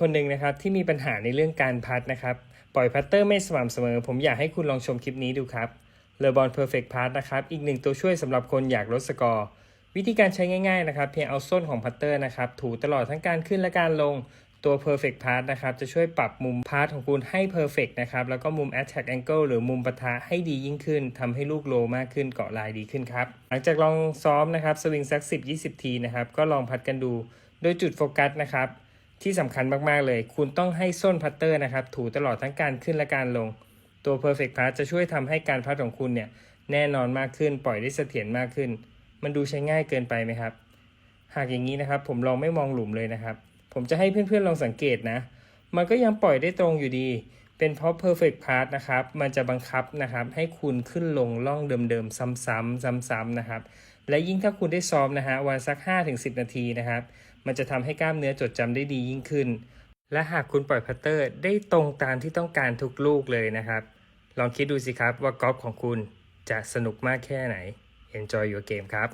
คนหนึ่งนะครับที่มีปัญหาในเรื่องการพัดนะครับ ปล่อยพัตเตอร์ไม่สม่ำเสมอ ผมอยากให้คุณลองชมคลิปนี้ดูครับเลอบอลเพอร์เฟกต์พัดนะครับ อีกหนึ่งตัวช่วยสำหรับคนอยากลดสกอร์ วิธีการใช้ง่ายๆนะครับ เพียงเอาส้นของพัตเตอร์นะครับ ถูตลอดทั้งการขึ้นและการลงตัว perfect path นะครับ จะช่วยปรับมุมพาร์ทของคุณให้ perfect นะครับ แล้วก็มุม attack angle หรือมุมปะทะให้ดียิ่งขึ้นทำให้ลูกโลมากขึ้นเกาะลายดีขึ้นครับ หลังจากลองซ้อมนะครับ สวิงสัก 10-20 ทีนะครับ ก็ลองพัดกันดู โดยจุดโฟกัสนะครับ ที่สำคัญมากๆเลย คุณต้องให้ส้นพัตเตอร์นะครับ ถูตลอดทั้งการขึ้นและการลง ตัว perfect pass จะช่วยทำให้การพัดของคุณเนี่ยแน่นอนมากขึ้น ปล่อยได้เสถียรมากขึ้น มันดูใช้ง่ายเกินไปไหมครับ หากอย่างนี้นะครับ ผมลองไม่มองหลุมเลยนะครับ ผมจะให้เพื่อนๆลองสังเกตนะ มันก็ยังปล่อยได้ตรงอยู่ดี เป็นเพราะ perfect path นะครับ มันจะบังคับนะครับ ให้คุณขึ้นลงล่องเดิมๆ ซ้ำๆ ซ้ำๆ นะครับ และยิ่งถ้าคุณได้ซ้อมนะฮะวันสัก 5-10 นาทีนะครับ มันจะทำให้กล้ามเนื้อจดจำได้ดียิ่งขึ้น และหากคุณปล่อยพัตเตอร์ได้ตรงตามที่ต้องการทุกลูกเลยนะครับ ลองคิดดูสิครับว่ากอล์ฟของคุณจะสนุกมากแค่ไหน Enjoy your game ครับ